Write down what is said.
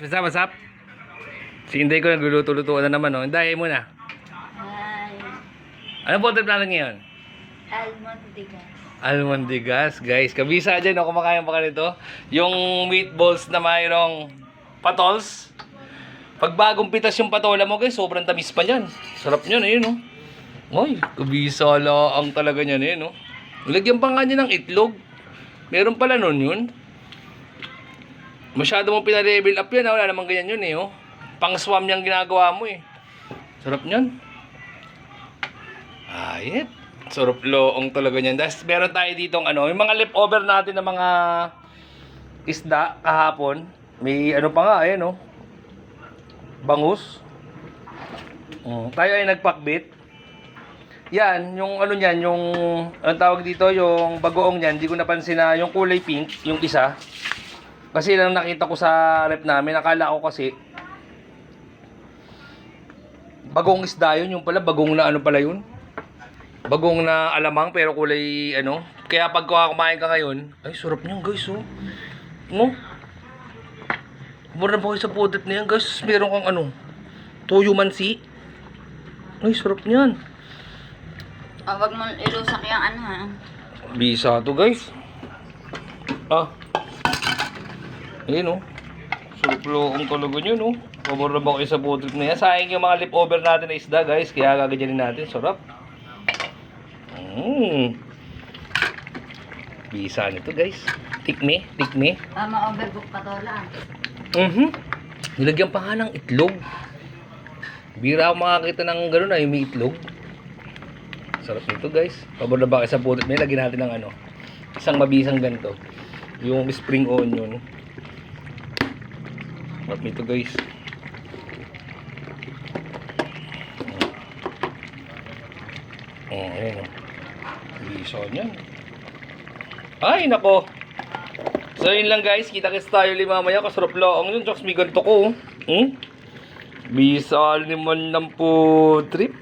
What's up, what's up? Si Inday ko nagluluto-luto na naman, oh. Inday, muna. Hi. Ano po ito plano ngayon? Almondigas. Almondigas, guys. Kabisa dyan, no? Kumakain pa ka nito. Yung meatballs na mayroong patols. Pag bagong pitas yung patola mo, guys, sobrang tamis pa yan. Sarap niyan, ayun, no? Ay, kabisa ang talaga niyan, eh, no? Lagyan pa nga niya ng itlog. Meron pala nun yun. Masyado mo pina-level up yan, ha? Wala namang ganyan yun, eh, oh. Pang-swam yung ginagawa mo, eh. Sarap niyan. Ayet. Sarap loong talaga niyan. Tapos meron tayo ditong ano, yung mga leftover natin ng mga isda kahapon. May ano pa nga, ayan oh. Bangus. Mm, tayo ay nagpakbit. Yan, yung ano niyan, yung ang tawag dito, yung bagoong niyan, hindi ko napansin na yung kulay pink, yung isa. Kasi lang nakita ko sa rep namin, akala ko kasi bagong isda yun, yung pala bagong na ano pala yun. Bagong na alamang pero kulay ano. Kaya pag kumain ka ngayon, ay sarap niyan guys oh. No? Mura na po kayo sa pudet na yan guys. Meron kang ano, tuyo mansi. Ay sarap niyan. Oh, wag mo ilusak yung ano ha. Bisa to guys. Ah. Ayun oh. Sarap loong talaga yun oh. Pabor na ba kayo sa pudet na yan? Sayang yung mga leftover natin na isda guys. Kaya gaganyanin natin. Sarap. Mmm. Bisa nito guys. Tikme, tikme. Tama overbook patola. Mhm. Nilagyan pa nga ng itlog. Bira ako makakita ng gano'n na yung may itlog. Sarap nito guys. Pabor na ba kayo sa putot? May lagyan natin ng ano. Isang mabisang ganito. Yung spring onion. Sarap nito guys. Oh, ayan o. Bisa niyan. Ay, nako. So yun lang guys, kita-kits tayo ulit mamaya kasarap lang yun, Jokes, may ganito ko. oh. Hmm? Bisa naman ng po trip.